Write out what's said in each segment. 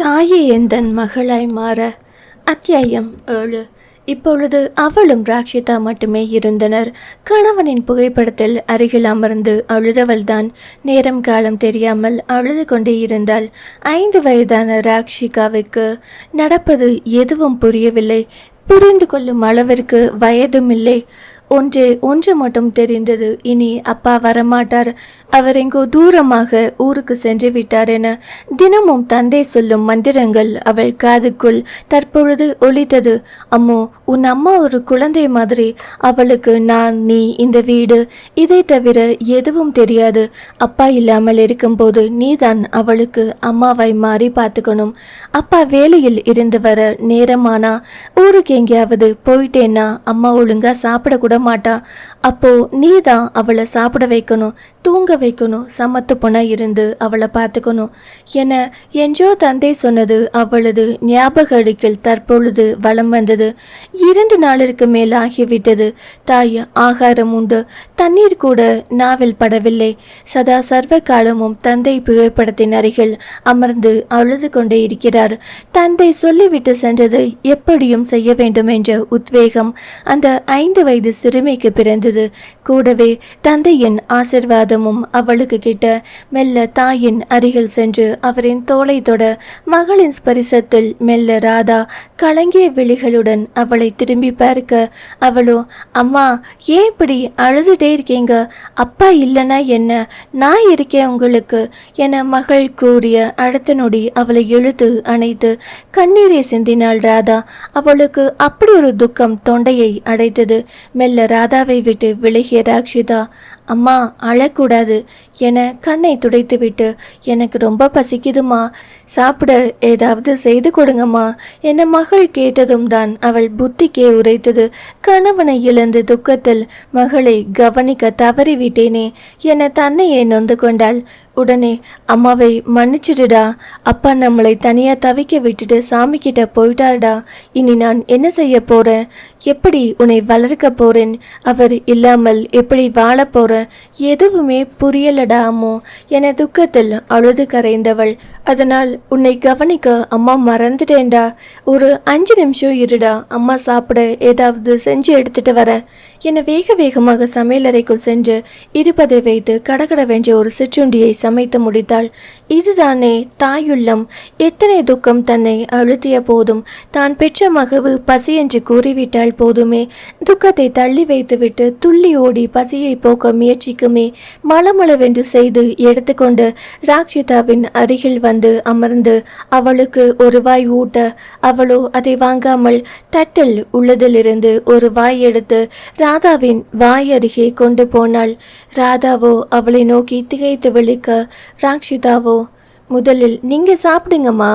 தாயே எந்தன் மகளாய் மாற? அத்தியாயம் ஏழு. இப்பொழுது அவளும் ராக்ஷிதா மட்டுமே இருந்தனர். கணவனின் புகைப்படத்தில் அருகில் அமர்ந்து அழுதவள்தான். நேரம் காலம் தெரியாமல் அழுது கொண்டே இருந்தாள். ஐந்து வயதான ராக்ஷிகாவுக்கு நடப்பது எதுவும் புரியவில்லை. புரிந்து கொள்ளும் அளவிற்கு வயதும் இல்லை. ஒன்று ஒன்று மட்டும் தெரிந்தது. இனி அப்பா வரமாட்டார். அவர் எங்கோ தூரமாக ஊருக்கு சென்று விட்டார் என தினமும் தந்தை சொல்லும் மந்திரங்கள் அவள் காதுக்குள் தற்பொழுது ஒலித்தது. அம்மோ உன் அம்மா ஒரு குழந்தை மாதிரி. அவளுக்கு நான் நீ இந்த வீடு இதை தவிர எதுவும் தெரியாது. அப்பா இல்லாமல் இருக்கும்போது நீதான் அவளுக்கு அம்மாவை மாறி பார்த்துக்கணும். அப்பா வேலையில் இருந்து வர நேரமானா? ஊருக்கு எங்கேயாவது போயிட்டேன்னா அம்மா ஒழுங்கா சாப்பிடக்கூட மாட்டா அப்போ நீ தான் அவளை சாப்பிட வைக்கணும். தூங்க வைக்கணும். சமத்து பொண்ணா இருந்து அவளை பார்த்துக்கணும். என என்றோ தந்தை சொன்னது அவளது ஞாபக அடுக்கில் தற்பொழுது வலம் வந்தது. இரண்டு நாளிற்கு மேல் ஆகிவிட்டது. தாய் ஆகாரம் உண்டு. தண்ணீர் கூட நாவில் படவில்லை. சதா சர்வ காலமும் தந்தை புகைப்படத்தின் அருகில் அமர்ந்து அழுது கொண்டே இருக்கிறார். தந்தை சொல்லிவிட்டு சென்றது எப்படியும் செய்ய வேண்டும் என்ற உத்வேகம் அந்த ஐந்து வயது சிறுமிக்கு பிறந்தது. கூடவே தந்தையின் ஆசிர்வாதமும் அவளுக்கு கிட்ட மெல்ல தாயின் அருகில் சென்று அவரின் தோலை தொட மகளின் ஸ்பரிசத்தில் மெல்ல ராதா கலங்கிய விழிகளுடன் அவளை திரும்பி பார்க்க அவளோ அம்மா ஏன் இப்படி அழுதுட்டே இருக்கீங்க? அப்பா இல்லைன்னா என்ன? நான் இருக்கேன் உங்களுக்கு என மகள் கூறிய அடுத்த நொடி அவளை இழுத்து அணைத்து கண்ணீரை சிந்தினாள் ராதா. அவளுக்கு அப்படி ஒரு துக்கம் தொண்டையை அடைத்தது. மெல்ல ராதாவை விட்டு விலகிய ராக்ஷிதா அம்மா கூடாது என கண்ணை துடைத்துவிட்டு எனக்கு ரொம்ப பசிக்குதுமா சாப்பிட ஏதாவது செய்து கொடுங்கம்மா என மகள் கேட்டதும் தான் அவள் புத்திக்கே உரைத்தது. கணவனை இழந்த துக்கத்தில் மகளை கவனிக்க தவறிவிட்டேனே என தன்னையே நொந்து கொண்டாள். உடனே அம்மாவை மன்னிச்சிடுடா. அப்பா நம்மளை தனியா தவிக்க விட்டுட்டு சாமி கிட்ட போயிட்டாருடா. இனி நான் என்ன செய்ய போறேன்? எப்படி உன்னை வளர்க்க போறேன்? அவர் இல்லாமல் எப்படி வாழ போறேன் எதுவுமே இல்லடா அம்மோ என துக்கத்தில் அழுது கரைந்தவள். அதனால் உன்னை கவனிக்க அம்மா மறந்துட்டேன்டா. ஒரு அஞ்சு நிமிஷம் இருடா. அம்மா சாப்பிட ஏதாவது செஞ்சு எடுத்துட்டு வரேன் என வேக வேகமாக சமையலறைக்குள் சென்று இருப்பதை வைத்து கடகடவென்ற ஒரு சிற்றுண்டியை சமைத்து முடித்தாள். இதுதானே தாயுள்ளம். எத்தனை துக்கம் தன்னை அழுத்திய போதும். தான் பெற்ற மகவு பசி என்று கூறிவிட்டால் போதுமே. துக்கத்தை தள்ளி வைத்துவிட்டு துள்ளி ஓடி பசியை போக்க முயற்சிக்குமே. மளமளவென்று செய்து எடுத்துக்கொண்டு ராக்ஷிதாவின் அருகில் வந்து அமர்ந்து அவளுக்கு ஒரு வாய் ஊட்ட அவளோ அதை வாங்காமல் தட்டில் உள்ளதிலிருந்து ஒரு வாய் எடுத்து ராதாவின் வாய் அருகே கொண்டு போனாள். ராதாவோ அவளை நோக்கி திகைத்து விழிக்க ராக்ஷிதாவோ முதலில் நீங்கள் சாப்பிடுங்கம்மா.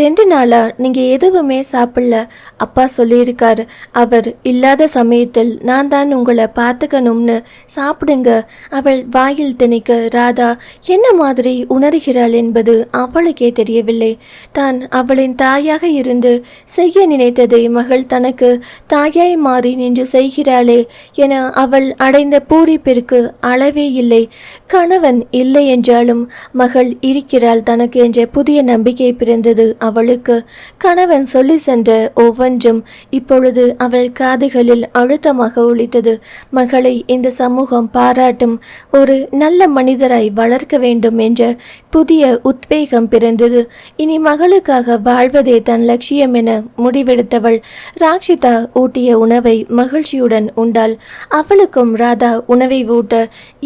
ரெண்டு நாளாக நீங்கள் எதுவுமே சாப்பிடல. அப்பா சொல்லியிருக்காரு. அவர் இல்லாத சமயத்தில் நான் தான் உங்களை பார்த்துக்கணும்னு. சாப்பிடுங்க. அவள் வாயில் திணிக்க ராதா என்ன மாதிரி உணர்கிறாள் என்பது அவளுக்கே தெரியவில்லை. தான் அவளின் தாயாக இருந்து செய்ய நினைத்ததை மகள் தனக்கு தாயாய் மாறி நின்று செய்கிறாளே என அவள் அடைந்த பூரிப்பிற்கு அளவே இல்லை. கணவன் இல்லை என்றாலும் மகள் இருக்கிறாள் தனக்கு என்ற புதிய நம்பிக்கை பிறந்தது. அவளுக்கு கணவன் சொல்லி சென்ற ஒவ்வொன்றும் இப்பொழுது அவள் காதுகளில் அழுத்தமாக ஒழித்தது மகளை இந்த சமூகம் பாராட்டும் ஒரு நல்ல மனிதராய் வளர்க்க வேண்டும் என்ற புதிய உத்வேகம் பிறந்தது. இனி மகளுக்காக வாழ்வதே தன் லட்சியம் என முடிவெடுத்தவள் ராக்ஷிதா ஊட்டிய உணவை மகிழ்ச்சியுடன் உண்டாள். அவளுக்கும் ராதா உணவை ஊட்ட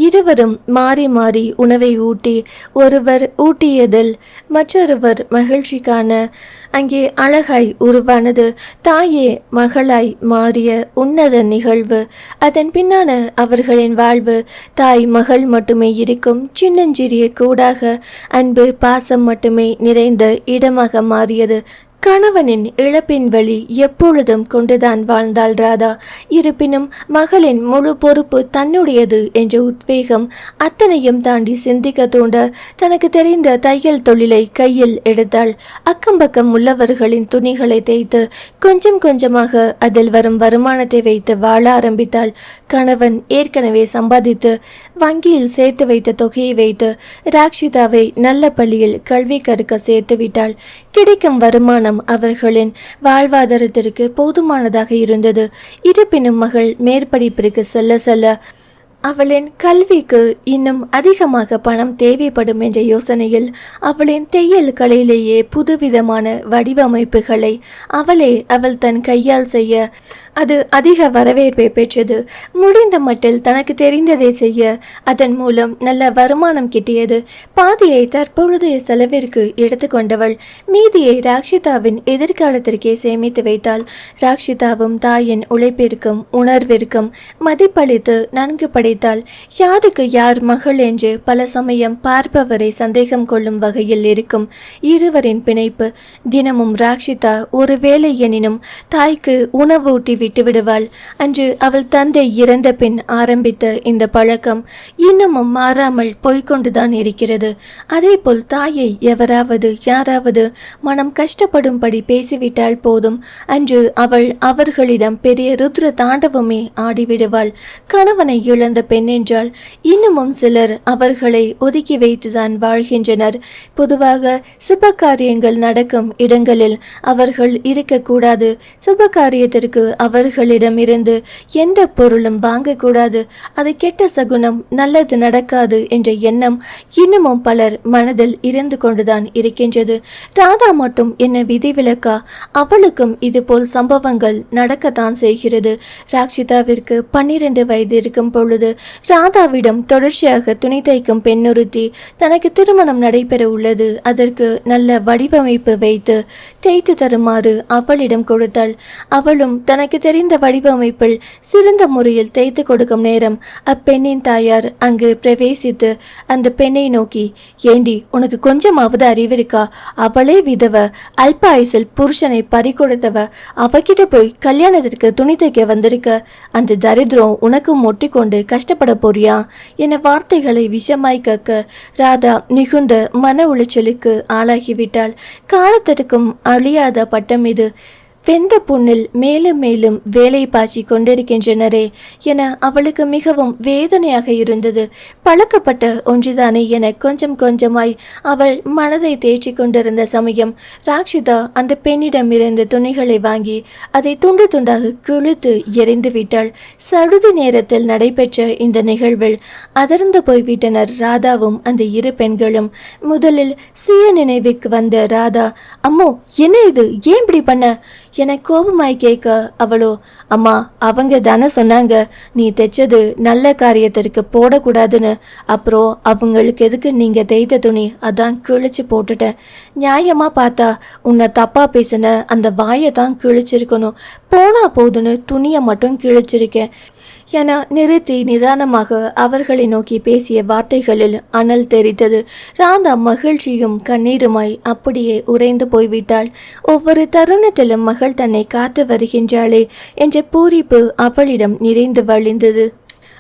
இருவரும் மாறி மாறி உணவை ஊட்டி ஒருவர் ஊட்டியது ஊட்டியதில் மற்றொருவர் மகிழ்ச்சிக்கான அங்கே அழகாய் உருவானது. தாயே மகளாய் மாறிய உன்னத நிகழ்வு. அதன் பின்னான அவர்களின் வாழ்வு. தாய் மகள் மட்டுமே இருக்கும் சின்னஞ்சிறிய கூடாக அன்பு பாசம் மட்டுமே நிறைந்த இடமாக மாறியது. கணவனின் இழப்பின் வழி எப்பொழுதும் கொண்டுதான் வாழ்ந்தாள் ராதா. இருப்பினும் மகளின் முழு பொறுப்பு தன்னுடையது என்ற உத்வேகம் அத்தனையும் தாண்டி சிந்திக்க தூண்ட தனக்கு தெரிந்த தையல் தொழிலை கையில் எடுத்தாள். அக்கம் பக்கம் உள்ளவர்களின் துணிகளை தேய்த்து கொஞ்சம் கொஞ்சமாக அதில் வரும் வருமானத்தை வைத்து வாழ ஆரம்பித்தாள். கணவன் ஏற்கனவே சம்பாதித்து வங்கியில் சேர்த்து வைத்த தொகையை வைத்து ராக்ஷிதாவை நல்ல பள்ளியில் கல்வி கற்க சேர்த்து விட்டாள் கிடைக்கும் வருமானம் அவர்களின் வாழ்வாதாரத்திற்கு போதுமானதாக இருந்தது. இருப்பினும் மகள் மேற்படிப்பிற்கு செல்ல செல்ல அவளின் கல்விக்கு இன்னும் அதிகமாக பணம் தேவைப்படும் என்ற யோசனையில் அவளின் தையல் கலையிலேயே புதுவிதமான வடிவமைப்புகளை அவளே அவள் தன் கையால் செய்ய அது அதிக வரவேற்பை பெற்றது. முடிந்த மட்டில் தனக்கு தெரிந்ததை செய்ய அதன் மூலம் நல்ல வருமானம் கிட்டியது. பாதியை தற்பொழுதைய செலவிற்கு எடுத்துக்கொண்டவள். மீதியை ராக்ஷிதாவின் எதிர்காலத்திற்கே சேமித்து வைத்தாள். ராக்ஷிதாவும் தாயின் உழைப்பிற்கும் உணர்விற்கும் மதிப்பளித்து நன்கு படைத்தாள். யாருக்கு யார் மகள் என்று பல சமயம் பார்ப்பவரை சந்தேகம் கொள்ளும் வகையில் இருக்கும் இருவரின் பிணைப்பு. தினமும் ராக்ஷிதா ஒருவேளை எனினும் தாய்க்கு உணவூட்டி விட்டுவிடுவாள். அன்று அவள் தந்தை இறந்த பின் ஆரம்பித்த இந்த பழக்கம் இன்னமும் மாறாமல் போய்கொண்டுதான் இருக்கிறது. அதேபோல் தாயை எவராவது யாராவது மனம் கஷ்டப்படும்படி பேசிவிட்டால் போதும். அன்று அவள் அவர்களிடம் பெரிய ருத்ர தாண்டவமே ஆடிவிடுவாள். கணவனை இழந்த பெண் என்றால் இன்னமும் சிலர் அவர்களை ஒதுக்கி வைத்துதான் வாழ்கின்றனர். பொதுவாக சுபகாரியங்கள் நடக்கும் இடங்களில் அவர்கள் இருக்கக்கூடாது. சுபகாரியத்திற்கு அவர் அவர்களிடமிருந்து எந்த பொருளும் வாங்கக்கூடாது. அது கெட்ட சகுனம் நல்லது நடக்காது என்ற எண்ணம் இன்னமும் பலர் மனதில் இருந்து கொண்டுதான் இருக்கின்றது. ராதா மட்டும் என்ன விதிவிலக்கா அவளுக்கும் இதுபோல் சம்பவங்கள் நடக்கத்தான் செய்கிறது. ராக்ஷிதாவிற்கு பன்னிரண்டு வயது இருக்கும் பொழுது ராதாவிடம் தொடர்ச்சியாக துணி தைக்கும் பெண்ணொருத்தி தனக்கு திருமணம் நடைபெற உள்ளது. அதற்கு நல்ல வடிவமைப்பு வைத்து தேய்த்து தருமாறு அவளிடம் கொடுத்தாள். அவளும் தனக்கு தெரிந்த வடிவமைப்பில் சிறந்த முறையில் தேய்த்து கொடுக்கும் நேரம் அப்பெண்ணின் தாயார் அங்கு பிரவேசித்து அந்த பெண்ணை நோக்கி ஏண்டி உனக்கு கொஞ்சமாவது அறிவிருக்கா? அவளே விதவ அல்ப ஆயுசில் புருஷனை பறிக்கொடுத்தவ அவகிட்ட போய் கல்யாணத்திற்கு துணி தைக்க வந்திருக்க? அந்த தரித்திரம் உனக்கும் மொட்டிக்கொண்டு கஷ்டப்பட போறியா? என வார்த்தைகளை விஷமாய் கேட்க ராதா மிகுந்த மன உளைச்சலுக்கு ஆளாகிவிட்டாள். காலத்திற்கும் அழியாத பட்டம் இது. வெந்த புண்ணில் மேலும் மேலும் வேலை பாய்ச்சி கொண்டிருக்கின்றனரே என அவளுக்கு மிகவும் வேதனையாக இருந்தது. பழக்கப்பட்ட ஒன்றுதானே என கொஞ்சம் கொஞ்சமாய் அவள் மனதை தேய்ச்சி கொண்டிருந்த சமயம் ராக்ஷிதா அந்த பெண்ணிடமிருந்து துணிகளை வாங்கி அதை துண்டு துண்டாக கிழித்து எரிந்து விட்டாள். சடுதி நேரத்தில் நடைபெற்ற இந்த நிகழ்வில் அதிர்ந்து போய்விட்டனர் ராதாவும் அந்த இரு பெண்களும். முதலில் சுய நினைவுக்கு வந்த ராதா அம்மோ என்ன இது? ஏன் இப்படி பண்ண? என கோபமாய் கேட்க அவளோ அம்மா அவங்க தானே சொன்னாங்க நீ தைச்சது நல்ல காரியத்திற்கு போடக்கூடாதுன்னு. அப்புறம் அவங்களுக்கு எதுக்கு நீங்க தைத்த துணி? அதான் கிழிச்சு போட்டுட்டேன். நியாயமா பார்த்தா உன்னை தப்பா பேசின அந்த வாயை தான் கிழிச்சிருக்கணும். போனா போதுன்னு துணியை மட்டும் கிழிச்சிருக்கேன். என நிறுத்தி நிதானமாக அவர்களை நோக்கி பேசிய வார்த்தைகளில் அனல் தெரித்தது ராதா மகிழ்ச்சியும் கண்ணீருமாய் அப்படியே உறைந்து போய்விட்டாள். ஒவ்வொரு தருணத்திலும் மகள் தன்னை காத்து வருகின்றாளே என்ற பூரிப்பு அவளிடம் நிறைந்து வழிந்தது.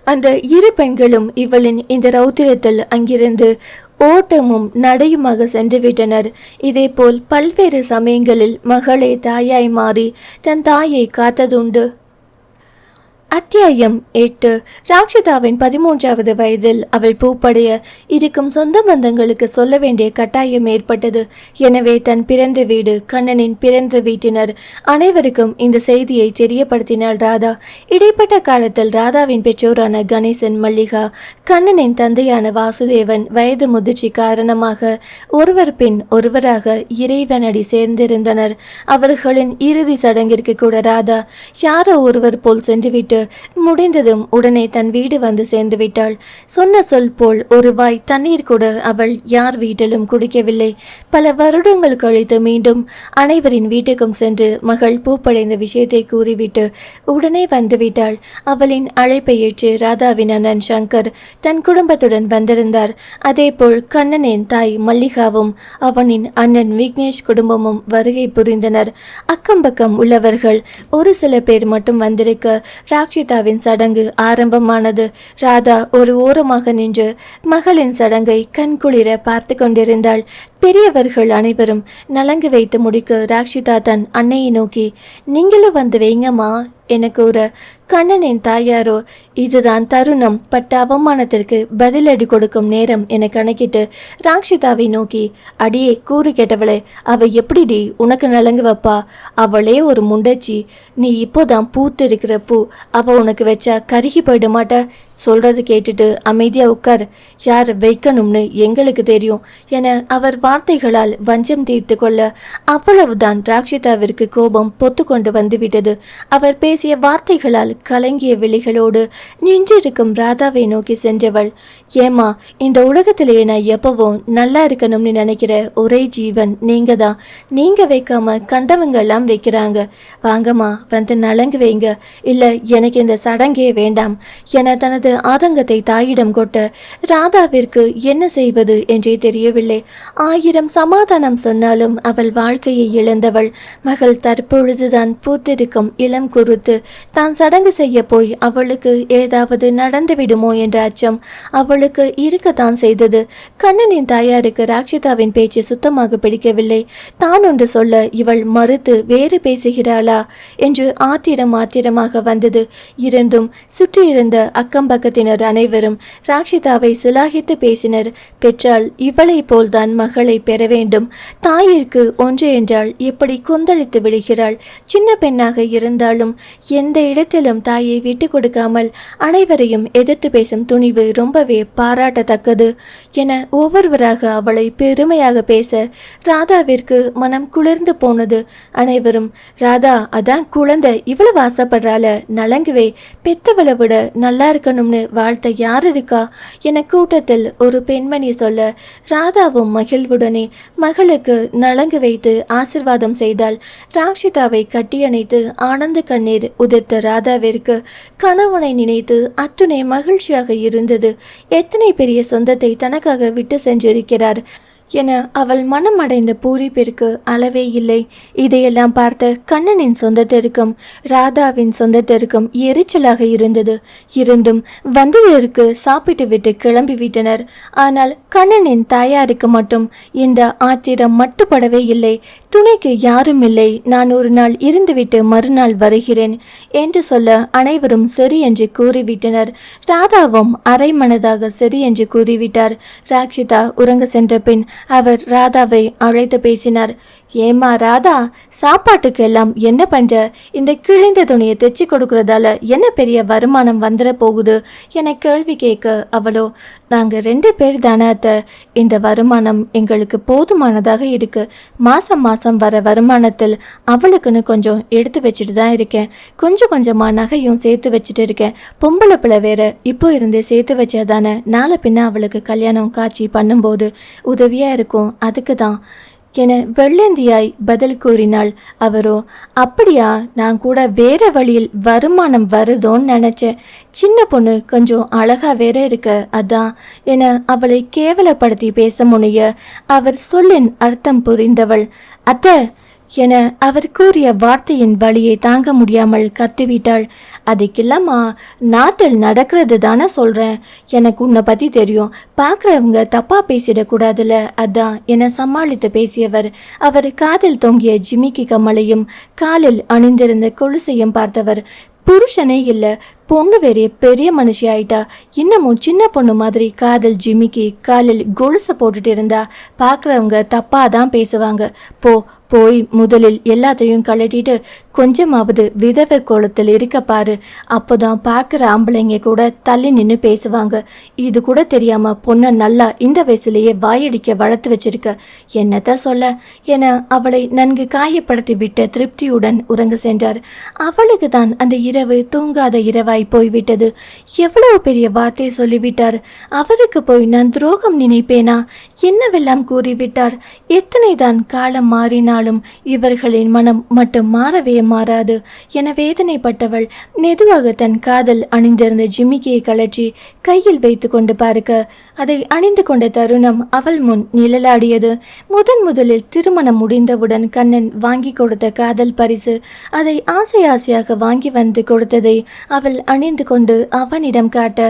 அந்த இரு பெண்களும் இவளின் இந்த ரௌத்திரத்தில் அங்கிருந்து ஓட்டமும் நடையுமாக சென்றுவிட்டனர். இதேபோல் பல்வேறு சமயங்களில் மகளே தாயாய் மாறி தன் தாயை காத்ததுண்டு. அத்தியாயம் எட்டு. ராக்ஷிதாவின் பதிமூன்றாவது வயதில் அவள் பூப்படைய இருக்கும் சொந்த பந்தங்களுக்கு சொல்ல வேண்டிய கட்டாயம் ஏற்பட்டது. எனவே தன் பிறந்த வீடு கண்ணனின் பிறந்த வீட்டினர் அனைவருக்கும் இந்த செய்தியை தெரியப்படுத்தினாள் ராதா. இடைப்பட்ட காலத்தில் ராதாவின் பெற்றோரான கணேசன் மல்லிகா கண்ணனின் தந்தையான வாசுதேவன் வயது முதிர்ச்சி காரணமாக ஒருவர் பின் ஒருவராக இறைவனடி சேர்ந்திருந்தனர். அவர்களின் இறுதி சடங்கிற்கு கூட ராதா யாரோ ஒருவர் போல் சென்றுவிட்டு முடிந்ததும் உடனே தன் வீடு வந்து சேர்ந்து விட்டாள் சொன்ன சொல் போல் ஒரு வாய் தண்ணீர் கூட அவள் யார் வீட்டிலும் குடிக்கவில்லை. பல வருடங்கள் கழித்து மீண்டும் அனைவரின் வீட்டுக்கும் சென்று மகள் பூப்படைந்த விஷயத்தை கூறிவிட்டு உடனே வந்துவிட்டாள். அவளின் அழைப்பை ஏற்று ராதாவின் அண்ணன் சங்கர் தன் குடும்பத்துடன் வந்திருந்தார். அதேபோல் கண்ணனின் தாய் மல்லிகாவும் அவனின் அண்ணன் விக்னேஷ் குடும்பமும் வருகை புரிந்தனர். அக்கம் பக்கம் உள்ளவர்கள் ஒரு சில பேர் மட்டும் வந்திருக்க ராக்ஷிதாவின் சடங்கு ஆரம்பமானது. ராதா ஒரு ஓரமாக நின்று மகளின் சடங்கை கண்குளிர பார்த்து கொண்டிருந்தாள். பெரியவர்கள் அனைவரும் நலங்கு வைத்து முடிக்க ராக்ஷிதா தன் அன்னையை நோக்கி நீங்களும் வந்து வைங்கம்மா என கூற கண்ணனின் தாயாரோ இதுதான் தருணம். பட்ட அவமானத்திற்கு பதிலடி கொடுக்கும் நேரம் என கணக்கிட்டு ராக்ஷிதாவை நோக்கி அடியே கூறு கேட்டவளே அவ எப்படிடி? உனக்கு நலங்கு வைப்பா? அவளே ஒரு முண்டச்சி. நீ இப்போதான் பூத்து இருக்கிற பூ. அவ உனக்கு வச்சா கருகி போயிட மாட்டா சொல்றது கேட்டுட்டு அமைதியா உட்கார். யார் வைக்கணும்னு எங்களுக்கு தெரியும் என அவர் வார்த்தைகளால் வஞ்சம் தீர்த்து கொள்ள அவ்வளவுதான் ராக்ஷிதாவிற்கு கோபம் பொத்து கொண்டு வந்துவிட்டது. அவர் பேசிய வார்த்தைகளால் கலங்கிய விழிகளோடு நின்றிருக்கும் ராதாவை நோக்கி சென்றவள். ஏமா இந்த உலகத்திலேயே நான் எப்பவும் நல்லா இருக்கணும்னு நினைக்கிற ஒரே ஜீவன் நீங்க தான் நீங்க வைக்காம கண்டவங்க எல்லாம் வைக்கிறாங்க. வாங்கம்மா வந்து நலங்கு வைங்க. இல்ல எனக்கு இந்த சடங்கே வேண்டாம் என தனது ஆதங்கத்தை தாயிடம் கொட்ட ராதாவிற்கு என்ன செய்வது என்றே தெரியவில்லை. ஆயிரம் சமாதானம் சொன்னாலும் அவள் வாழ்க்கையை இழந்தவள். மகள் தற்பொழுதுதான் பூத்திருக்கும் இளம் குருத்து. தான் சடங்கு செய்ய போய் அவளுக்கு ஏதாவது நடந்துவிடுமோ என்ற அச்சம் அவளுக்கு இருக்கத்தான் செய்தது. கண்ணனின் தாயாருக்கு ராட்சிதாவின் பேச்சு சுத்தமாக பிடிக்கவில்லை. தான் ஒன்று சொல்ல இவள் மறுத்து வேறு பேசுகிறாளா? என்று ஆத்திரம் ஆத்திரமாக வந்தது. இருந்தும் சுற்றியிருந்த அக்கம்ப பக்கத்தினர் அனைவரும் ராக்ஷிதாவை சிலாகித்து பேசினர். பெற்றால் இவளை போல்தான் மகளை பெற வேண்டும். தாயிற்கு ஒன்று என்றால் எப்படி கொந்தளித்து விடுகிறாள். சின்ன பெண்ணாக இருந்தாலும் எந்த இடத்திலும் தாயை விட்டு கொடுக்காமல் அனைவரையும் எதிர்த்து பேசும் துணிவு ரொம்பவே பாராட்டத்தக்கது என ஒவ்வொருவராக அவளை பெருமையாக பேச ராதாவிற்கு மனம் குளிர்ந்து போனது. அனைவரும் ராதா அதான் குழந்தை இவ்வளவு ஆசைப்படுறால நலங்குவே பெத்தவளை விட நல்லா இருக்கணும் இருக்கணும்னு வாழ்த்த யார் இருக்கா? என கூட்டத்தில் ஒரு பெண்மணி சொல்ல ராதாவும் மகிழ்வுடனே மகளுக்கு நலங்கு வைத்து ஆசிர்வாதம் செய்தால் ராக்ஷிதாவை கட்டியணைத்து ஆனந்த கண்ணீர் உதிர்த்த ராதாவிற்கு கணவனை நினைத்து அத்துணை மகிழ்ச்சியாக இருந்தது. எத்தனை பெரிய சொந்தத்தை தனக்காக விட்டு சென்றிருக்கிறார்? என அவள் மனம் அடைந்த பூரிப்பிற்கு அளவே இல்லை. இதையெல்லாம் பார்த்த கண்ணனின் சொந்தத்திற்கும் ராதாவின் சொந்தத்திற்கும் எரிச்சலாக இருந்தது. இருந்தும் வந்ததற்கு சாப்பிட்டு விட்டு கிளம்பி விட்டனர். ஆனால் கண்ணனின் தாயாருக்கு மட்டும் இந்த ஆத்திரம் மட்டுப்படவே இல்லை. துணைக்கு யாரும் இல்லை. நான் ஒரு நாள் இருந்துவிட்டு மறுநாள் வருகிறேன் என்று சொல்ல அனைவரும் சரி என்று கூறிவிட்டனர். ராதாவும் அரை மனதாக சரி என்று கூறிவிட்டார். ராக்ஷிதா உறங்க சென்ற பின் அவர் ராதாவை அழைத்து பேசினார். ஏமா ராதா சாப்பாட்டுக்கு எல்லாம் என்ன பண்ற? இந்த கிழிந்த துணியை தைச்சு கொடுக்கறதால என்ன பெரிய வருமானம் வந்துட போகுது? என கேள்வி கேட்க அவளோ நாங்க ரெண்டு பேர் தானே அத்தை. இந்த வருமானம் எங்களுக்கு போதுமானதாக இருக்கு. மாசம் மாசம் வர வருமானத்தில் அவளுக்குன்னு கொஞ்சம் எடுத்து வச்சுட்டு தான் இருக்கேன். கொஞ்சம் கொஞ்சமா நகையும் சேர்த்து வச்சுட்டு இருக்கேன். பொம்பளை பிள்ளை வேற இப்போ இருந்தே சேர்த்து வச்சாதானே. நாளை பின்ன அவளுக்கு கல்யாணம் காட்சி பண்ணும்போது உதவியா இருக்கும். அதுக்கு தான். என வெள்ளந்தியாய் பதில் கூறினாள். அவரோ அப்படியா நான் கூட வேற வழியில் வருமானம் வருதோன்னு நினைச்சேன் சின்ன பொண்ணு கொஞ்சம் அழகா வேற இருக்க அதான் என அவளை கேவலப்படுத்தி பேச முனைய அவர் சொல்லின் அர்த்தம் புரிந்தவள். அத்தை என அவர் கூறிய வார்த்தையின் வழியை தாங்க முடியாமல் கத்திவிட்டாள். அதுக்கில்லாமா நாட்டில் நடக்கிறது தானே சொல்கிறேன் எனக்கு உன்னை பற்றி தெரியும். பார்க்குறவங்க தப்பாக பேசிடக்கூடாதுல. அதான் என சமாளித்து பேசியவர். அவர் காதில் தொங்கிய ஜிமிக்கி கம்மலையும் காலில் அணிந்திருந்த கொலுசையும் பார்த்தவர். புருஷனே இல்லை பொண்ணு வேறே பெரிய மனுஷி ஆயிட்டா. இன்னமும் சின்ன பொண்ணு மாதிரி காதல் ஜிமிக்கி காலில் கொலுசை போட்டுட்டு இருந்தா. பார்க்குறவங்க தப்பாக தான் பேசுவாங்க. போ போய் முதலில் எல்லாத்தையும் கழட்டிட்டு கொஞ்சமாவது விதவை கோலத்தில் இருக்க பாரு. அப்போதான் பார்க்குற ஆம்பளைங்க கூட தள்ளி நின்று பேசுவாங்க. இது கூட தெரியாம பொண்ணை நல்லா இந்த வயசுலேயே வாயடிக்க வளர்த்து வச்சிருக்க. என்னத்த சொல்ல? என அவளை நன்கு காயப்படுத்தி விட்ட திருப்தியுடன் உறங்க சென்றார். அவளுக்கு தான் அந்த இரவு தூங்காத இரவாய் போய்விட்டது. எவ்வளவு பெரிய வார்த்தை சொல்லிவிட்டார். அவருக்கு போய் நான் துரோகம் நினைப்பேனா? என்னவெல்லாம் கூறிவிட்டார்? எத்தனை தான் காலம் மாறினாலும் இவர்களின் மனம் மட்டும் மாறவே மாறாது. என வேதனைப்பட்டவள் மெதுவாக தன் காதல் அணிந்திருந்த ஜிமிக்கியை கழற்றி கையில் வைத்து கொண்டு பார்க்க அதை அணிந்து கொண்ட தருணம் அவள் முன் நிழலாடியது. முதன் முதலில் திருமணம் முடிந்தவுடன் கண்ணன் வாங்கி கொடுத்த காதல் பரிசு அதை ஆசை ஆசையாக வாங்கி வந்து கொடுத்ததை அவள் அணிந்து கொண்டு அவனிடம் காட்ட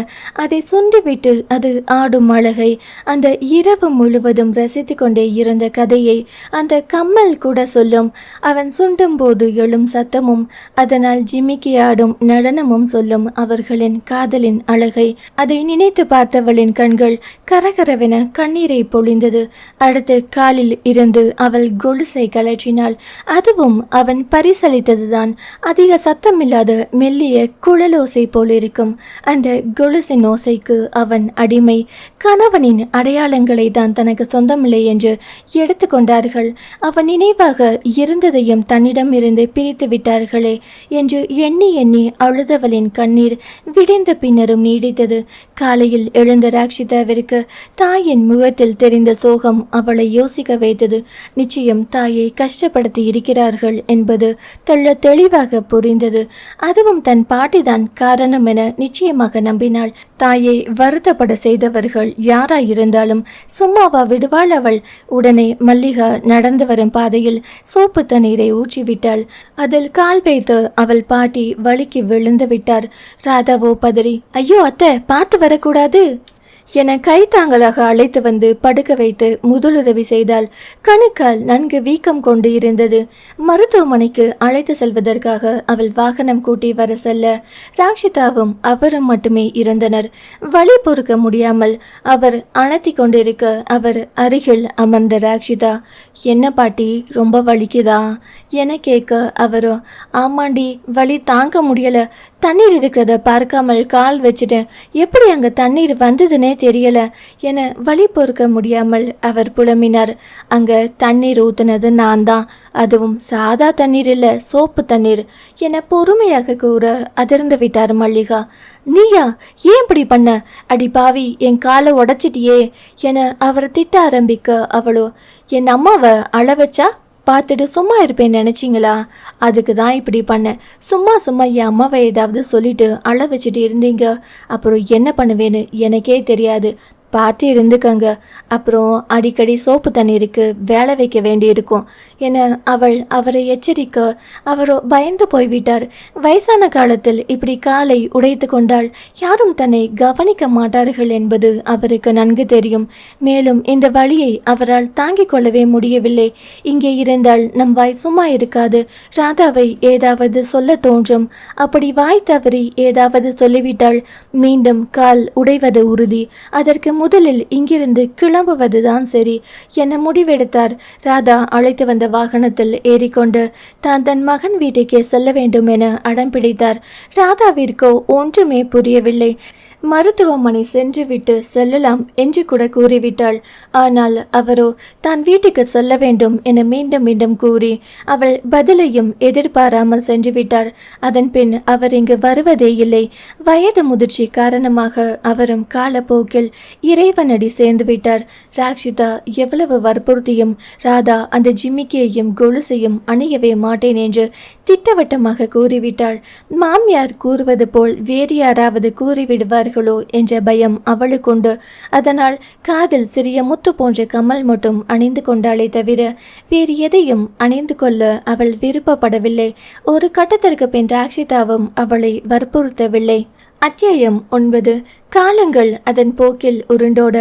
அதை சுண்டிவிட்டு அது ஆடும் அழகை அந்த இரவு முழுவதும் ரசித்து கொண்டே இருந்த கதையை அந்த கம்மல் கூட சொல்லும். அவன் சுண்டும் போது எழும் சத்தமும் அதனால் ஜிமிக்கி ஆடும் நடனமும் சொல்லும் அவர்களின் காதலின் அழகை அதை நினைத்து பார்த்தவளின் கண்கள் கரகரவென கண்ணீரை பொழிந்தது. அடுத்து காலில் இருந்து அவள் கொலுசை கழற்றினாள். அதுவும் அவன் பரிசளித்ததுதான். அதிக சத்தமில்லாத மெல்லிய குழலோசை போலிருக்கும் அந்த கொலுசின் ஓசைக்கு அவன் அடிமை. கணவனின் அடையாளங்களை தான் தனக்கு சொந்தமில்லை என்று எடுத்துக்கொண்டார்கள் அவன் நினைவாக இருந்ததையும் தன்னிடம் இருந்து பிரித்து விட்டார்களே என்று எண்ணி எண்ணி அழுதவளின் கண்ணீர் விடிந்த பின்னரும் நீடித்தது. காலையில் எழுந்த ராக்ஷிதாவிற்கு தாயின் முகத்தில் தெரிந்த சோகம் அவளை யோசிக்க வைத்தது. நிச்சயம் தாயை கஷ்டப்படுத்தி இருக்கிறார்கள் என்பது தெள்ள தெளிவாக புரிந்தது. அதுவும் தன் பாட்டிதான் காரணம் என நிச்சயமாக நம்பினாள். தாயை வருத்தப்பட செய்தவர்கள் யாராயிருந்தாலும் சும்மாவா விடுவாள் அவள். உடனே மல்லிகா நடந்து வரும் பாதையில் சோப்பு தண்ணீரை ஊற்றிவிட்டாள். அதில் கால் வைத்து அவள் பாட்டி வழுக்கி விழுந்து விட்டார். ராதாவோ பதறி ஐயோ அத்தை பார்த்து வரக்கூடாது. என கைத்தாங்கலாக அழைத்து வந்து படுக்க வைத்து முதலுதவி செய்தால் கணுக்கால் நன்கு வீக்கம் கொண்டு இருந்தது. மருத்துவமனைக்கு அழைத்து செல்வதற்காக அவள் வாகனம் கூட்டி வர செல்ல ராக்ஷிதாவும் அவரும் மட்டுமே இருந்தனர் வழி பொறுக்க முடியாமல் அவர் அணத்தி கொண்டிருக்க அவர் அருகில் அமர்ந்த ராக்ஷிதா என்ன பாட்டி ரொம்ப வலிக்குதா? என கேட்க அவரோ ஆமாண்டி வலி தாங்க முடியல. தண்ணீர் இருக்கிறத பார்க்காமல் கால் வச்சுட்டேன் எப்படி அங்க தண்ணீர் வந்ததுன்னே தெரியல என வழி பொறுக்க முடியாமல் அவர் புலம்பினார். அங்க தண்ணீர் ஊத்துனது நான் தான் அதுவும் சாதா தண்ணீர் இல்ல சோப்பு தண்ணீர் என பொறுமையாக கூற அதிர்ந்து விட்டார் மல்லிகா. நீயா ஏன் இப்படி பண்ண? அடி பாவி என் காலை உடைச்சிட்டியே என அவர் திட்ட ஆரம்பிக்க அவளோ என் அம்மாவை அழ வச்சா? பார்த்துட்டு சும்மா இருப்பேன் நினச்சிங்களா? அதுக்கு தான் இப்படி பண்ணேன். சும்மா சும்மா என் அம்மாவை ஏதாவது சொல்லிட்டு அழ வச்சுட்டு இருந்தீங்க. அப்புறம் என்ன பண்ணுவேன்னு எனக்கே தெரியாது. பார்த்து இருந்துக்கங்க. அப்புறம் அடிக்கடி சோப்பு தண்ணீருக்கு வேலை வைக்க வேண்டியிருக்கும் என அவள் அவரை எச்சரிக்க அவரோ பயந்து போய்விட்டார். வயசான காலத்தில் இப்படி காலை உடைத்து கொண்டால் யாரும் தன்னை கவனிக்க மாட்டார்கள் என்பது அவருக்கு நன்கு தெரியும். மேலும் இந்த வழியை அவரால் தாங்கிக் கொள்ளவே முடியவில்லை. இங்கே இருந்தால் நம் வாய் சும்மா இருக்காது. ராதாவை ஏதாவது சொல்ல தோன்றும். அப்படி வாய் தவறி ஏதாவது சொல்லிவிட்டால் மீண்டும் கால் உடைவது உறுதி. அதற்கு முதலில் இங்கிருந்து கிளம்புவதுதான் சரி என முடிவெடுத்தார். ராதா அழைத்து வந்த வாகனத்தில் ஏறிக்கொண்டு தான் தன் மகன் வீட்டுக்கே செல்ல வேண்டும் என அடம் பிடித்தார். ராதாவிற்கோ ஒன்றுமே புரியவில்லை. மருத்துவமனை சென்றுவிட்டு செல்லலாம் என்று கூட கூறிவிட்டாள். ஆனால் அவரோ தான் வீட்டுக்கு செல்ல வேண்டும் என மீண்டும் மீண்டும் கூறி அவள் பதிலையும் எதிர்பாராமல் சென்றுவிட்டார். அதன் பின் அவர் இங்கு வருவதே இல்லை. வயது முதிர்ச்சி காரணமாக அவரும் காலப்போக்கில் இறைவனடி சேர்ந்து விட்டார் ராக்ஷிதா எவ்வளவு வற்புறுத்தியும் ராதா அந்த ஜிம்மிக்கியையும் கொலுசையும் அணியவே மாட்டேன் என்று திட்டவட்டமாக கூறிவிட்டாள். மாமியார் கூறுவது போல் வேறு யாராவது கூறிவிடுவார் என்ற பயம் அவளுக்குண்டு அதனால் காதில் சிறிய முத்து போன்ற கம்மல் மட்டும் அணிந்து கொண்டாளே தவிர வேறு எதையும் அணிந்து கொள்ள அவள் விருப்பப்படவில்லை. ஒரு கட்டத்திற்கு பின் ராக்ஷிதாவும் அவளை வற்புறுத்தவில்லை. அத்தியாயம் ஒன்பது. காலங்கள் அதன் போக்கில் உருண்டோட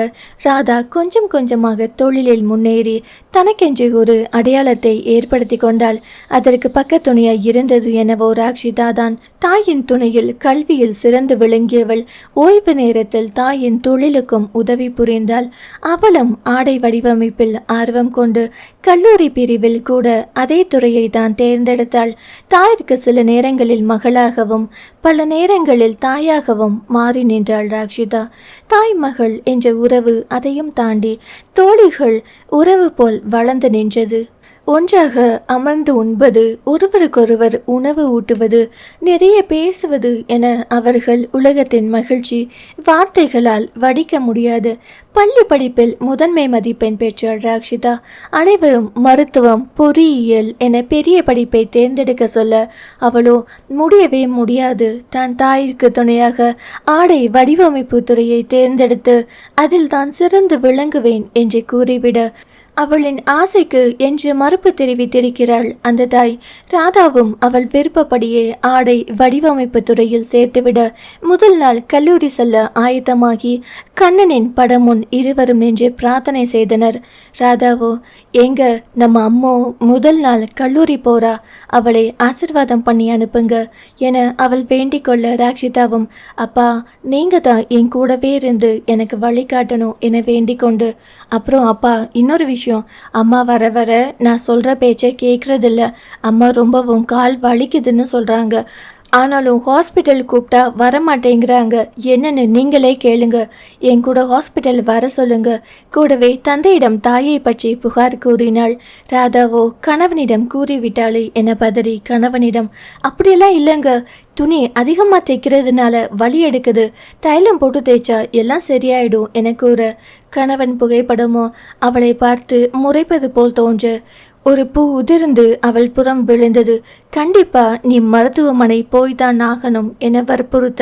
ராதா கொஞ்சம் கொஞ்சமாக தொழிலில் முன்னேறி தனக்கென்று ஒரு அடையாளத்தை ஏற்படுத்தி கொண்டாள். அதற்கு பக்கத்துணையாய் இருந்தது எனவோ ராக்ஷிதா தான் தாயின் துணையில் கல்வியில் சிறந்து விளங்கியவள். ஓய்வு நேரத்தில் தாயின் தொழிலுக்கும் உதவி புரிந்தாள். அவளும் ஆடை வடிவமைப்பில் ஆர்வம் கொண்டு கல்லூரி பிரிவில் கூட அதே துறையை தான் தேர்ந்தெடுத்தாள். தாயிற்கு சில நேரங்களில் மகளாகவும் பல நேரங்களில் தாயாகவும் மாறி நின்றாள் ராக்ஷிதா தாய் மகள் என்ற உறவு அதையும் தாண்டி தோழிகள் உறவு போல் வளர்ந்து நின்றது. ஒன்றாக அமர்ந்து உண்பது ஒருவருக்கொருவர் உணவு ஊட்டுவது நிறைய பேசுவது என அவர்கள் உலகத்தின் மகிழ்ச்சி வார்த்தைகளால் வடிக்க முடியாது. பள்ளி படிப்பில் முதன்மை மதிப்பெண் பெற்றாள் ராக்ஷிதா. அனைவரும் மருத்துவம் பொறியியல் என பெரிய படிப்பை தேர்ந்தெடுக்க சொல்ல அவளோ முடியவே முடியாது. தான் தாயிற்கு துணையாக ஆடை வடிவமைப்பு துறையை தேர்ந்தெடுத்து அதில் தான் சிறந்து விளங்குவேன் என்று கூறிவிட அவளின் ஆசைக்கு என்று மறுப்பு தெரிவித்திருக்கிறாள் அந்த தாய். ராதாவும் அவள் விருப்பப்படியே ஆடை வடிவமைப்பு துறையில் சேர்த்துவிட முதல் நாள் கல்லூரி செல்ல ஆயத்தமாகி கண்ணனின் படம் முன் இருவரும் நின்று பிரார்த்தனை செய்தனர். ராதாவோ எங்க நம்ம அம்மோ முதல் நாள் கல்லூரி போறா. அவளை ஆசிர்வாதம் பண்ணி அனுப்புங்க என அவள் வேண்டிக் கொள்ள ராக்ஷிதாவும் அப்பா நீங்க தான் என் கூடவே இருந்து எனக்கு வழிகாட்டணும் என வேண்டிக் கொண்டு அப்புறம் அப்பா இன்னொரு விஷயம் அம்மா வர வர நான் சொல்ற பேச்சை கேட்குறதில்ல அம்மா ரொம்பவும் கால் வலிக்குதுன்னு சொல்றாங்க. ஆனாலும் ஹாஸ்பிட்டல் கூப்பிட்டா வர மாட்டேங்கிறாங்க என்னன்னு நீங்களே கேளுங்க. என் கூட ஹாஸ்பிட்டல் வர சொல்லுங்க. கூடவே தந்தையிடம் தாயை பற்றி புகார் கூறினாள். ராதாவோ கணவனிடம் கூறிவிட்டாளே என பதறி கணவனிடம் அப்படியெல்லாம் இல்லைங்க. துணி அதிகமாக தைக்கிறதுனால வலி எடுக்குது. தைலம் போட்டு தேய்ச்சா எல்லாம் சரியாயிடும் என கூற கணவன் புகைப்படமோ அவளை பார்த்து முறைப்பது போல் தோன்று ஒரு பூ உதிர்ந்து அவள் புறம் விழுந்தது. கண்டிப்பா நீ மருத்துவமனை போய்தான் ஆகணும் என வற்புறுத்த.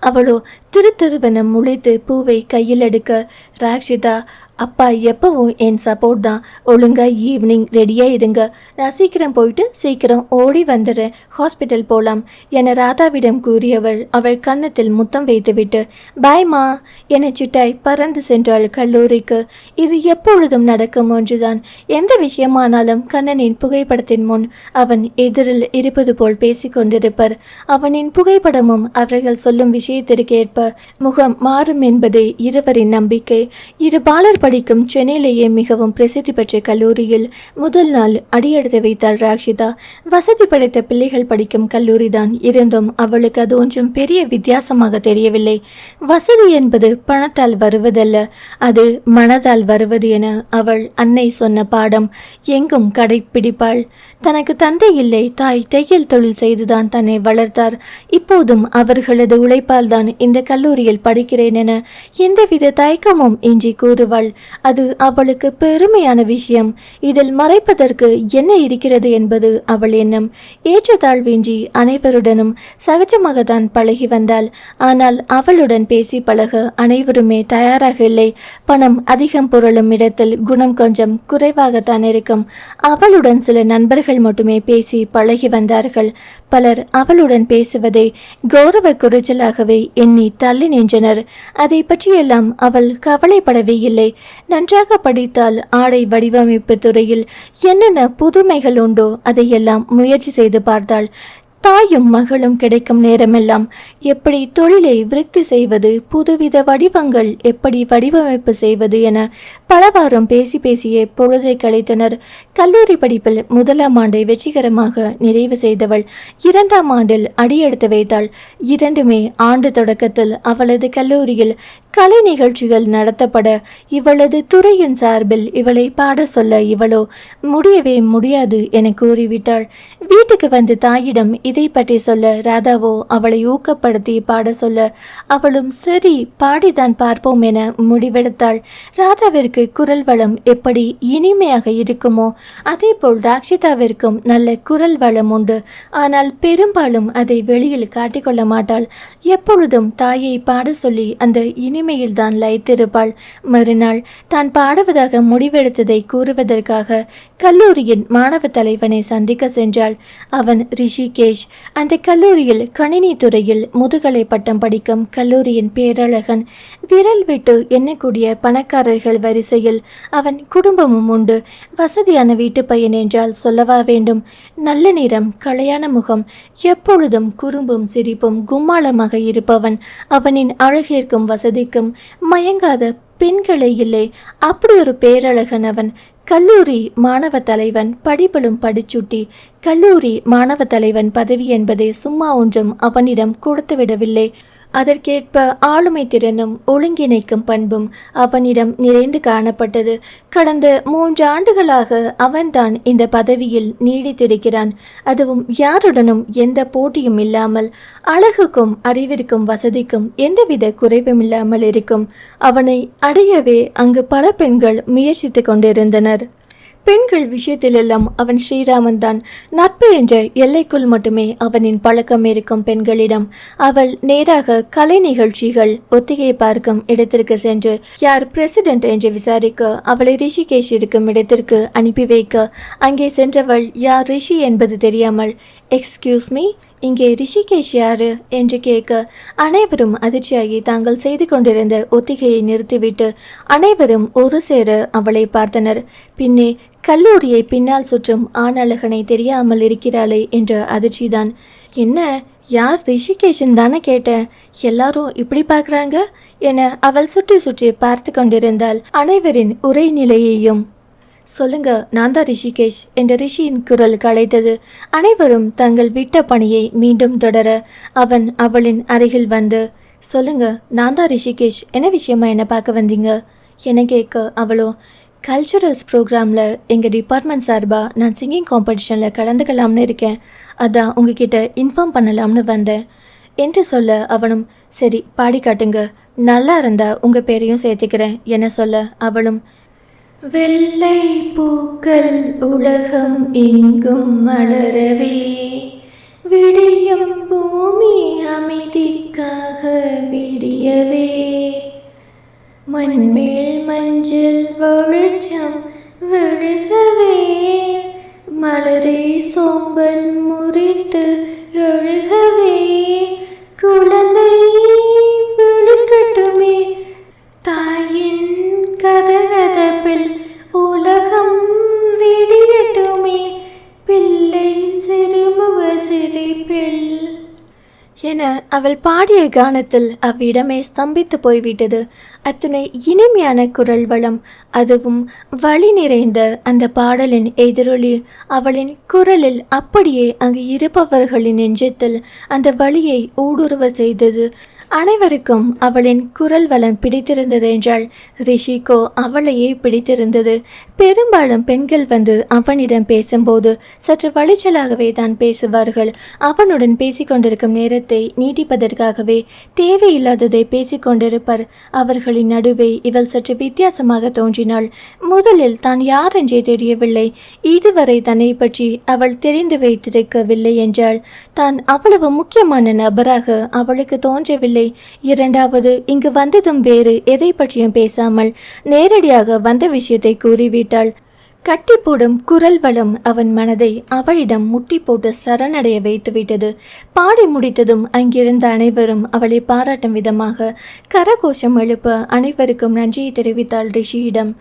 அவளோ திரு திருவென முளைத்து பூவை கையில் எடுக்க ராக்ஷிதா அப்பா எப்பவும் என் சப்போர்ட் தான். ஒழுங்கா ஈவினிங் ரெடியா இருங்க. நான் சீக்கிரம் போயிட்டு சீக்கிரம் ஓடி வந்துடுறேன். ஹாஸ்பிட்டல் போகலாம் என ராதாவிடம் கூறியவள் அவள் கன்னத்தில் முத்தம் வைத்துவிட்டு பாய்மா என சிட்டாய் பறந்து சென்றாள் கல்லூரிக்கு. இது எப்பொழுதும் நடக்கும் ஒன்றுதான். எந்த விஷயமானாலும் கண்ணனின் புகைப்படத்தின் முன் அவன் எதிரில் இருப்பது போல் பேசிக்கொண்டிருப்பர் அவனின் புகைப்படமும் அவர்கள் சொல்லும் விஷயத்திற்கு ஏற்ப முகம் மாறும் என்பதே இருவரின் நம்பிக்கை. இரு பாலர் படிக்கும் சென்னையிலேயே மிகவும் பிரசித்தி பெற்ற கல்லூரியில் முதல் நாள் அடியெடுத்து வைத்தாள் ராக்ஷிதா. வசதி படைத்த பிள்ளைகள் படிக்கும் கல்லூரி தான் இருந்தும் அவளுக்கு அது ஒன்றும் பெரிய வித்தியாசமாக தெரியவில்லை. வசதி என்பது பணத்தால் வருவதல்ல அது மனதால் வருவது என அவள் அன்னை சொன்ன பாடம் எங்கும் கடைப்பிடிப்பாள். தனக்கு தந்தை இல்லை தாய் தையல் தொழில் செய்துதான் தன்னை வளர்த்தார். இப்போதும் அவர்களது உழைப்பால் தான் இந்த கல்லூரியில் படிக்கிறேன் என எந்தவித தயக்கமும் இன்றி கூறுவாள். அது அவளுக்கு பெருமையான விஷயம். இதில் மறைப்பதற்கு என்ன இருக்கிறது என்பது அவள் எண்ணம். ஏற்றத்தாழ்வின்றி அனைவருடனும் சகஜமாகத்தான் பழகி வந்தாள். ஆனால் அவளுடன் பேசி பழக அனைவருமே தயாராக இல்லை. பணம் அதிகம் புரளும் இடத்தில் குணம் கொஞ்சம் குறைவாகத்தான் இருக்கும். அவளுடன் சில நண்பர்கள் அவர்கள் மட்டுமே பேசி பழகி வந்தார்கள். பலர் அவளுடன் பேசுவதை கௌரவ குறைச்சலாகவே எண்ணி தள்ளி நின்றனர். அதை பற்றியெல்லாம் அவள் கவலைப்படவே இல்லை. நன்றாக படித்தால் ஆடை வடிவமைப்பு துறையில் என்னென்ன புதுமைகள் உண்டோ அதையெல்லாம் முயற்சி செய்து பார்த்தாள். தாயும் மகளும் கிடைக்கும் நேரமெல்லாம் எப்படி தொழிலை விருத்தி செய்வது புதுவித வடிவங்கள் எப்படி வடிவமைப்பு செய்வது என பலவாரம் பேசி பேசியே பொழுதை கழித்தனர். கல்லூரி படிப்பில் முதலாம் ஆண்டை வெற்றிகரமாக நிறைவு செய்தவள் இரண்டாம் ஆண்டில் அடியெடுத்து வைத்தாள். இரண்டுமே ஆண்டு தொடக்கத்தில் அவளது கல்லூரியில் கலை நிகழ்ச்சிகள் நடத்தப்பட இவளது துறையின் சார்பில் இவளை பாட சொல்ல இவளோ முடியவே முடியாது என கூறிவிட்டாள். வீட்டுக்கு வந்து தாயிடம் இதை பற்றி சொல்ல ராதாவோ அவளை ஊக்கப்படுத்தி பாட சொல்ல அவளும் சரி பாடிதான் பார்ப்போம் என முடிவெடுத்தாள். ராதாவிற்கு குரல் வளம் எப்படி இனிமையாக இருக்குமோ அதேபோல் ராக்ஷிதாவிற்கும் நல்ல குரல் வளம் உண்டு. ஆனால் பெரும்பாலும் அதை வெளியில் காட்டிக்கொள்ள மாட்டாள். எப்பொழுதும் தாயை பாட சொல்லி அந்த இனிமையில் தான் லயித்திருப்பாள். மறுநாள் தான் பாடுவதாக முடிவெடுத்ததை கூறுவதற்காக கல்லூரியின் மாணவ தலைவனை சந்திக்க சென்றாள். அவன் ரிஷிகேஷ். அந்த கல்லூரியில் கணினி துறையில் முதுகலை பட்டம் படிக்கும் கல்லூரியின் பேரழகன். விரல் விட்டு எண்ணக்கூடிய பணக்காரர்கள் வரிசை வரிசையில் அவன் குடும்பமும் உண்டு. வசதியான வீட்டு பையன் என்றால் சொல்லவா வேண்டும்? நல்ல நிறம் கலையான முகம் எப்பொழுதும் குறும்பும் சிரிப்பும் கும்மாளமாக இருப்பவன் அவனின் அழகிற்கும் வசதிக்கும் மயங்காத பெண்களே இல்லை. அப்படி ஒரு பேரழகன் அவன். கல்லூரி மாணவ தலைவன் படிப்பிலும் படிச்சுட்டி. கல்லூரி மாணவ தலைவன் பதவி என்பதை சும்மா ஒன்றும் அவனிடம் கொடுத்துவிடவில்லை. அதற்கேற்ப ஆளுமை திறனும் ஒழுங்கிணைக்கும் பண்பும் அவனிடம் நிறைந்து காணப்பட்டது. கடந்த மூன்று ஆண்டுகளாக அவன்தான் இந்த பதவியில் நீடித்திருக்கிறான். அதுவும் யாருடனும் எந்த போட்டியும் இல்லாமல் அழகுக்கும் அறிவிற்கும் வசதிக்கும் எந்தவித குறைவும் இல்லாமல் இருக்கும். அவனை அடையவே அங்கு பல பெண்கள் முயற்சித்துக் கொண்டிருந்தனர். பெண்கள் விஷயத்திலெல்லாம் அவன் ஸ்ரீராமன் தான் நட்பு என்ற எல்லைக்குள் மட்டுமே அவனின் பழக்கம் இருக்கும் பெண்களிடம். அவள் நேராக கலை நிகழ்ச்சிகள் ஒத்திகை பார்க்கும் இடத்திற்கு சென்று யார் பிரசிடென்ட் என்று விசாரிக்க அவளை ரிஷிகேஷ் இருக்கும் இடத்திற்கு அனுப்பி வைக்க. அங்கே சென்றவள் யார் ரிஷி என்பது தெரியாமல் எக்ஸ்கியூஸ் மீ இங்கே ரிஷிகேஷ் யாரு என்று கேட்க அனைவரும் அதிர்ச்சியாகி தாங்கள் செய்து கொண்டிருந்த ஒத்திகையை நிறுத்திவிட்டு அனைவரும் ஒரு சேர அவளை பார்த்தனர். பின்னே கல்லூரியை பின்னால் சுற்றும் ஆணழகனை தெரியாமல் இருக்கிறாளே என்ற அதிர்ச்சிதான். என்ன யார் ரிஷிகேஷன் தானே கேட்டேன் எல்லாரும் இப்படி பார்க்குறாங்க? என அவள் சுற்றி சுற்றி பார்த்து கொண்டிருந்தால் அனைவரின் உரைநிலையையும் சொல்லுங்க நான் தான் ரிஷிகேஷ் என்ற ரிஷியின் குரல் களைத்தது அனைவரும் தங்கள் விட்ட பணியை மீண்டும் தொடர அவன் அவளின் அருகில் வந்து சொல்லுங்க நான் தான் ரிஷிகேஷ் என்ன விஷயமா என்ன பார்க்க வந்தீங்க? என கேட்க அவளோ கல்ச்சுரல்ஸ் ப்ரோக்ராமில் எங்கள் டிபார்ட்மெண்ட் சார்பாக நான் சிங்கிங் காம்படிஷனில் கலந்துக்கலாம்னு இருக்கேன். அதான் உங்ககிட்ட இன்ஃபார்ம் பண்ணலாம்னு வந்தேன் என்று சொல்ல அவனும் சரி பாடி காட்டுங்க. நல்லா இருந்தால் உங்கள் பேரையும் சேர்த்துக்கிறேன் என சொல்ல அவளும் வெள்ளை பூக்கள் உலகம் எங்கும் மலரவே. விடியும் பூமி அமைதிக்காக விடியவே. மண்மேல் மஞ்சள் வெளிச்சம் விழுகவே. மலரே சோம்பல் முறித்து எழுகவே. குழந்தை அவள் பாடிய கானத்தில் அவ்விடமே ஸ்தம்பித்து போய்விட்டது. அத்துணை இனிமையான குரல் வளம் அதுவும் வழி நிறைந்த அந்த பாடலின் எதிரொலி. அவளின் குரலில் அப்படியே அங்கு இருப்பவர்களின் நெஞ்சத்தில் அந்த வழியை ஊடுருவ செய்தது. அனைவருக்கும் அவளின் குரல் வளம் பிடித்திருந்தது என்றால் ரிஷிக்கோ அவளையே பிடித்திருந்தது. பெரும்பாலும் பெண்கள் வந்து அவனிடம் பேசும்போது சற்று வளைச்சலாகவே தான் பேசுவார்கள். அவனுடன் பேசிக்கொண்டிருக்கும் நேரத்தை நீட்டிப்பதற்காகவே தேவையில்லாததை பேசிக்கொண்டிருப்பர். அவர்களின் நடுவே இவள் சற்று வித்தியாசமாக தோன்றினாள். முதலில் தான் யார் என்றே தெரியவில்லை. இதுவரை தன்னை பற்றி அவள் தெரிந்து வைத்திருக்கவில்லை என்றால் தான் அவ்வளவு முக்கியமான நபராக அவளுக்கு தோன்றவில்லை இரண்டாவது இங்கு வந்ததும் வேறு எதை பற்றியும் பேசாமல் நேரடியாக வந்த விஷயத்தை கூறிவிட்டாள். கட்டி போடும் குரல் வளம் அவன் மனதை அவளிடம் முட்டி போட்டு சரணடைய வைத்துவிட்டது. பாடி முடித்ததும் அங்கிருந்த அனைவரும் அவளை பாராட்டும் விதமாக கரகோஷம் எழுப்ப அனைவருக்கும் நன்றியை தெரிவித்தாள் ரிஷியிடம்.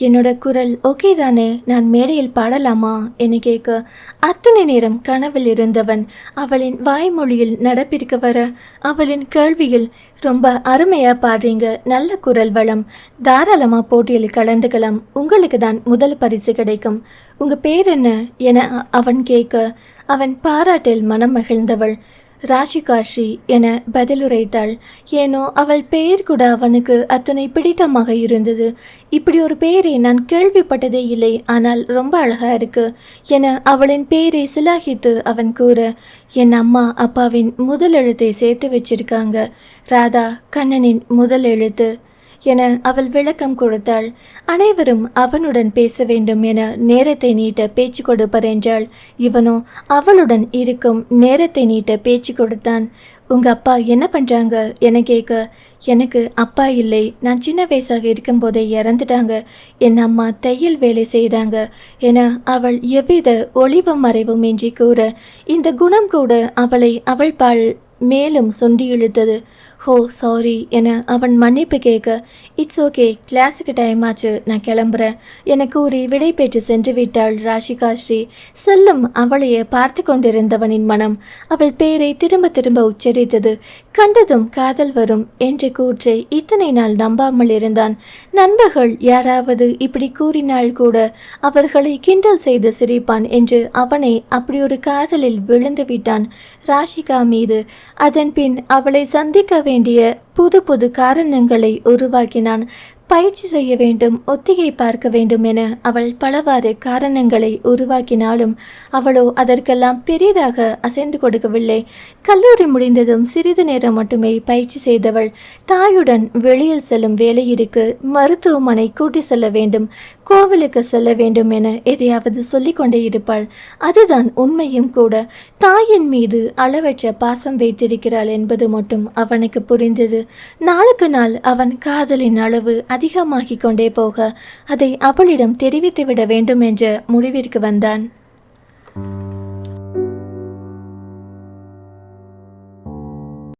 என்னோட குரல் ஓகே தானே? நான் மேடையில் பாடலாமா? என கேட்க அத்தனை நேரம் கனவில் இருந்தவன் அவளின் வாய்மொழியில் நடப்பிற்கு வர அவளின் கேள்வியில் ரொம்ப அருமையாக பாடுறீங்க நல்ல குரல் வளம். தாராளமாக போட்டியில் கலந்துக்கலாம். உங்களுக்கு தான் முதல் பரிசு கிடைக்கும். உங்கள் பேர் என்ன? என அவன் கேட்க அவன் பாராட்டில் மனம் மகிழ்ந்தவள். ராஷிகாஷி என பதிலுரைத்தாள். ஏனோ அவள் பெயர் கூட அவனுக்கு அத்தனை பிடித்தமாக இருந்தது. இப்படி ஒரு பெயரை நான் கேள்விப்பட்டதே இல்லை ஆனால் ரொம்ப அழகா இருக்கு என அவளின் பெயரை சிலாகித்து அவன் கூற என் அம்மா அப்பாவின் முதல் எழுத்தை சேர்த்து வச்சிருக்காங்க. ராதா கண்ணனின் முதல் எழுத்து. என அவள் விளக்கம் கொடுத்தாள். அனைவரும் அவனுடன் பேச வேண்டும் என நேரத்தை நீட்ட பேச்சு கொடுப்பர் என்றாள். இவனோ அவளுடன் இருக்கும் நேரத்தை நீட்ட பேச்சு கொடுத்தான். உங்க அப்பா என்ன பண்றாங்க? என கேட்க எனக்கு அப்பா இல்லை. நான் சின்ன வயசாக இருக்கும்போதே இறந்துட்டாங்க. என் அம்மா தையல் வேலை செய்கிறாங்க என அவள் எவ்வித ஒளிவும் மறைவும் இன்றி கூற இந்த குணம் கூட அவளை அவள் பால் மேலும் சொண்டி இழுத்தது. ஹோ சாரி என அவன் மன்னிப்பு கேட்க இட்ஸ் ஓகே கிளாஸுக்கு டைம் ஆச்சு நான் கிளம்புறேன் என கூறி விடை பெற்று சென்று விட்டாள் ராஷிகா ஸ்ரீ. செல்லும் அவளையே பார்த்து கொண்டிருந்தவனின் மனம் அவள் பேரை திரும்ப திரும்ப உச்சரித்தது. கண்டதும் காதல் வரும் என்ற கூற்றை இத்தனை நாள் நம்பாமல் இருந்தான். நண்பர்கள் யாராவது இப்படி கூறினால் கூட அவர்களை கிண்டல் செய்து சிரிப்பான் என்று அவனை அப்படி ஒரு காதலில் விழுந்து விட்டான். ராஷிகா மீது அதன் பின் அவளை சந்திக்க வேண்டிய புது புது காரணங்களை உருவாக்கினான். பயிற்சி செய்ய வேண்டும் ஒத்திகை பார்க்க வேண்டும் என அவள் பலவாறு காரணங்களை உருவாக்கினாலும் அவளோ அதற்கெல்லாம் பெரிதாக அசைந்து கொடுக்கவில்லை. கல்லூரி முடிந்ததும் சிறிது நேரம் மட்டுமே பயிற்சி செய்தவள் தாயுடன் வெளியில் செல்லும் வேலையிற்கு மருத்துவமனை கூட்டி செல்ல வேண்டும். கோவிலுக்கு செல்ல வேண்டும் என எதையாவது சொல்லிக்கொண்டே இருப்பாள். அதுதான் உண்மையும் கூட. தாயின் மீது அளவற்ற பாசம் வைத்திருக்கிறாள் என்பது மட்டும் அவனுக்கு புரிந்தது. நாளுக்கு நாள் அவன் காதலின் அளவு அதிகமாகிக் கொண்டே போக அதை அவளிடம் தெரிவித்துவிட வேண்டும் என்ற முடிவிற்கு வந்தான்.